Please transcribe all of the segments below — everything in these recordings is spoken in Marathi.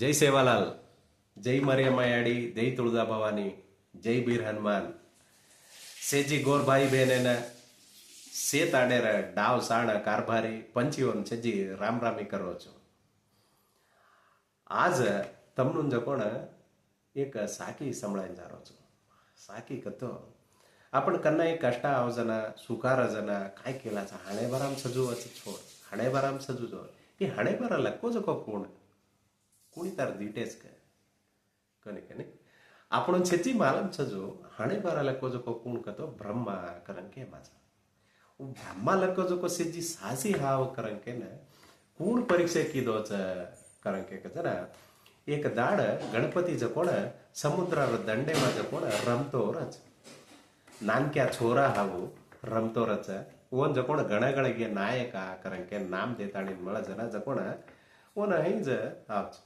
ಜೈ ಸೇವಾಲಾಲ್, ಜೈ ಮರಿಯಮ್ಮಯಾಡಿ ಜೈ ತುಳದಾ ಭವಾನಿ, ಜೈ ಬೀರ್ ಹನುಮಾನ್. ಸೇಜಿ ಗೋರ್ಬಾಯಿ ಬೇನೇನ ಸೇತಾಡೇರ ಡಾವ್ ಸಾಣ ಕಾರ್ಭಾರಿ, ಪಂಚಿ ಒಂದು ಸಜ್ಜಿ ರಾಮ್ ರಾಮಿ ಕರೋಚು ಆಜ ತಮ್ಮನ ಜಕೋಣ ಏಕ ಸಾಕಿ ಸಂಬಳಾಯಿನ ಜಾರೋಚು ಸಾಕಿ ಕತ್ತು. आपण कन्ना एक कष्टा आवजना सुकार आजना काय केलाचा हाणेबाराम सजू वच छोड हाणेबाराम सजू जोड ही हाणेबारा लक्को जको कोण કોની તાર દીટેશ કે કોને કે નહીં આપણો છેચી માલમ છે જો હાણે બારા લખો જો કોણ કતો બ્રહ્મા કરન કે માજા હું બ્રહ્મા લખો જો કો સેજી સાસી હાવ કરન કે ને કોણ પરીક્ષા કીધો છે કરન કે છે ને એક દાડ ગણપતિ જકોણ સમુદ્ર દંડેમાં જકોણ રમતો રચ નાનક્યા છોરા હાવું રમતો રચ ઓન જકોણ ગણા ગણા ગયા નાયક આ કરન કે નામ દેતાણી મળે જના જકોણ ઓન અહીં જ આવશે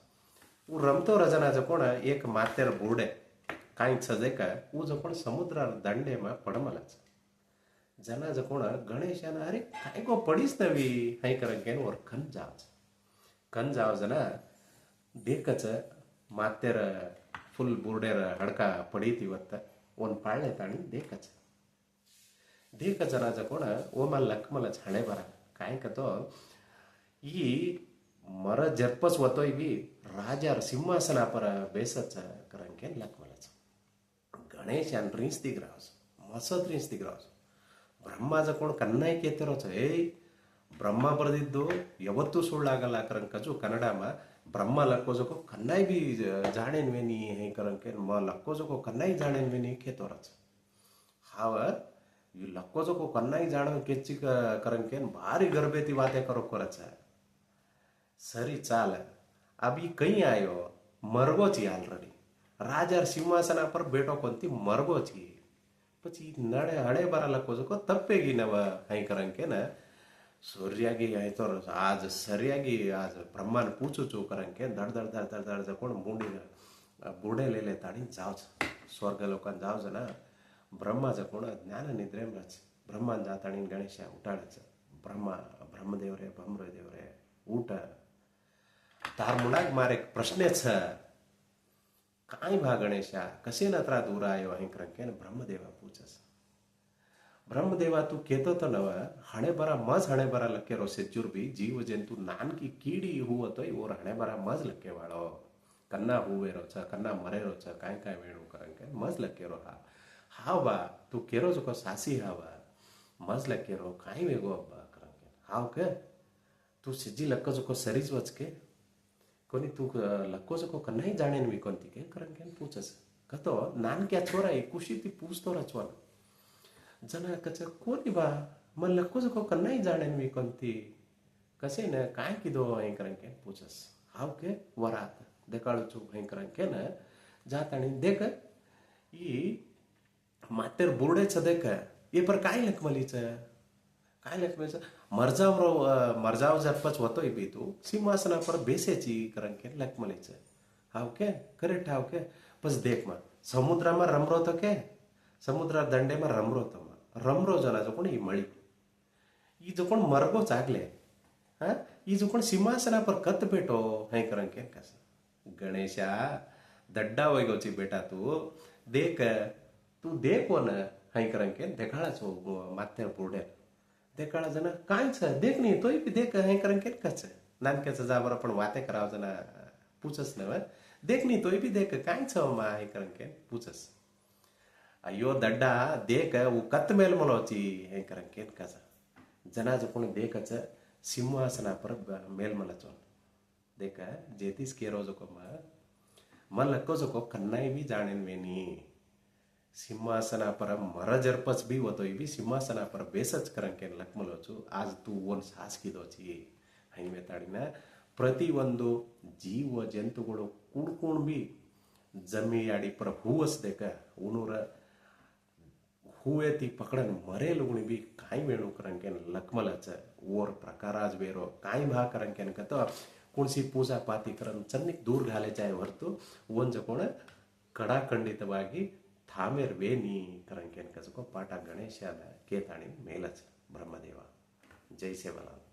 હું રમતો રજાના જકોણ એક માતેર બોર્ડે કાંઈ છજેકા હું જકોણ સમુદ્ર દાંડેમાં પડમલા છે ಜನ ಜಕೋಣ ಗಣೇಶನ ಅರೆ ಕಾಯ್ಕೋ ಪಡಿಸ್ತವಿ ಹೈಕರಂಗೇನು ಅವ್ರ ಕಂಜಾವ್ ಕಂಜಾವ್ ಜನ ಬೇಕಚ ಮಾತ್ಯರ ಫುಲ್ ಬುರ್ಡೆರ ಹಡ್ಕ ಪಡೀತಿವತ್ತ ಒಂದು ಪಾಳೆ ತಾಣಿ ದೇಕಚ ದೇಕ ಜನ ಜಕೋಣ ಓಮ ಲಕ್ಮಲ ಹಣೆ ಬರ ಕಾಯ್ಕತೋ ಈ ಮರ ಜರ್ಪಸ್ ಒತ್ತೊಯ್ವಿ ರಾಜ ಸಿಂಹಾಸನ ಅಪರ ಬೇಸತ್ತ ಕರಂಕೇನ್ ಲೆಕ್ಕ ಮಲಸ ಗಣೇಶನ್ ರೀಸ್ದಿಗ್ ರಾಸ್ ಮಸತ್ ರೀಸ್ದಿಗ್ ರಾಸ್ ಬ್ರಹ್ಮ ಜಕೊಂಡು ಕನ್ನೈ ಕೇತಿರೋಚ ಏಯ್, ಬ್ರಹ್ಮ ಬರೆದಿದ್ದು ಯಾವತ್ತೂ ಸುಳ್ಳಾಗಲ್ಲ ಕರಂಕಜು ಕನ್ನಡಮ ಬ್ರಹ್ಮ ಲಕ್ಕೋಜಕ್ಕು ಕನ್ನೈ ಬಿ ಜಾಣೇನ್ವೇನಿ ಹೇ ಕರಂಕೇನ್, ಮ ಲಕ್ಕೋಜಕ್ಕೋ ಕನ್ನೈ ಜಾಣೇನ್ವೇನಿ ಕೇತೋರಚ ಹಾವ, ಈ ಲಕ್ಕೋಜಕ್ಕು ಕನ್ನೈ ಜಾಣ ಕೆಚ್ಚಿ ಕರಂಕೇನ್ ಭಾರಿ ಗರ್ಭೇತಿ ವಾತೆ ಕರೋಕ್ಕೋರಚ సరి చాల అవి కయి ఆయో મરગો છીએ આલરેડી રાજ સિંહાસન પર બેઠો કોનથી મરગો છીએ પછી નડે હળે બારા લખો છો તપ્પેગી નવ અહીં કરંગ કે ને સૂર્યાગી અહીં તો આજ સર્યાગી આજ બ્રહ્માને પૂછું છું કરંગ કે ધડ ધડ ધડ ધડ ધડ કોણ મૂંડી બુડે લઈ લે તાણી જાવ છે સ્વર્ગ લોકોને જાવ છે ને બ્રહ્મા છે કોણ જ્ઞાન નિદ્રેમ રચ બ્રહ્માને જાતાણી ગણેશ ઉટાડે છે બ્રહ્મા બ્રહ્મદેવ રે બ્રહ્મદેવ રે ઊટ तार मुला मारे एक प्रश्न छ काई भा गणेशा कसे नत्रा दूर आयो अहिंक रंकेन ब्रह्मदेवा पूछस ब्रह्मदेवा तू केतो तो नव. हणे बरा मज हणे बरा लक्के रोसे चुरबी जीव जंतु नान की कीडी हुवत ओ और हणे बरा मज लक्के वाळो. कन्ना हुवे रोच कन्ना मरे रोच काय काय वेणु करंके मज लक्के रो हा. हावा तू केरो जको सासी हावा. मज लक्के रो काय वेगो हावा करंके हाव के? तू सिजी लक्के जको सरीज वचके? कोणी तू लक्को सको का नाही जाणेन मी कोणती के? कारण केन पूछस. कतो नानक्या छोरा आहे कुशी ती पूछतो रचवान. जना कच कोणी बा? मग लक्को सको का नाही जाणेन मी कोणती? कसे न? काय किदो हे कारण केन पूछस. हाव के? वरात. देकाळू चू हे कारण केन जात आणि देख ई मातेर बुरडेच देख. ये पर काय लखमलीच? ಆಮೇಲೆ ಮರ್ಜಾವ್ರವ್ ಮರ್ಜಾವ್ ಜರ್ಪಚ್ ಒತ್ತೋಯ್ ಬೀತು ಸಿಂಹಾಸನ ಪರ ಬೇಸೇಚಿ ಕರಂಕೆ ಲೆಕ್ ಮಲೇಚ ಹಾವ್ಕೆ? ಕರೆಕ್ಟ್ ಹಾವ್ಕೆ. ಪಸ್ ದೇಖ್ಮ ಸಮುದ್ರಮ ರಮ್ರೋತೋಕೆ ಸಮುದ್ರ ದಂಡೆಮ ರಮ್ರೋತಮ್ಮ ರಮ್ರೋ ಜನ ಜೊಕೊಂಡು ಈ ಮಳಿ. ಈ ಜೊಕೊಂಡು ಮರ್ಗೋಚ್ ಆಗ್ಲೆ. ಹಾಂ? ಈ ಜೊಕೊಂಡು ಸಿಂಹಾಸನ ಪರ ಕತ್ ಬೇಟೋ ಹೈ ಕರಂಕೆ ಕಸ. ಗಣೇಶ, ದಡ್ಡ ಒಯ್ಗೋಚಿ ಬೇಟಾತು ದೇಕ, ತೂ ದೇಕೋನ ಹೈ ಕರಂಕೆ ದೆಕಾಳಚ್ ಮಾತೇ ಪೂರ್ಡೆ देखा जन कायच? देखनी तो देख हे करंग के कच नानक्याचं जाबर आपण वाते करावं जना पूछस नव देखनी तो भी देख काय छ मा हे करंग के पूछस अयो दड्डा देख उ कत मेल मलोची हे करंग के कच जनाज पण देखच सिंहासना पर मेल मलचो देख जेतीस केरो रोज को मल को जो को कन्नाई भी जाणे मेनी સિંહાસના પર મર જરપસ બી હોતો એ બી સિંહાસના પર બેસ જ કરંકે ಲಕ್ಮಲೋ ಚು ಆಜ್ ತು ಓನ್ ಸಾಸ್ಕಿದೋ ಚಿ ಹೈವೆ ತಾಡಿನ ಪ್ರತಿಯೊಂದು ಜೀವ ಜಂತುಗಳು ಕೂಡ್ಕೊಂಡು ಬಿ ಜಮೀಯಾಡಿ પર હુવસ દેખ ઉનુર હુવેથી પકડન મરે લુગણી બી કાંઈ વેણું કરંકે લકમલ છે ઓર પ્રકારાજ વેરો કાંઈ ભા કરંકે કતો ಕುಣಿಸಿ ಪೂಜಾ ಪಾತಿ ಕರನ್ ಚನ್ನಿಕ್ ದೂರ ಘಾಲೆ ಜಾಯ ಹೊರತು ಒಂಜ ಕೋಣ ಕಡಾಖಂಡಿತವಾಗಿ ಥಾಮೇರ್ ವೇನಿ ಕರಂಕೇನ್ ಕಸಕೋ ಪಾಠ ಗಣೇಶ ಕೇತಾಣಿ ಮೇಲಚ ಬ್ರಹ್ಮದೇವ. ಜೈ ಸೇವಲಾಲ್.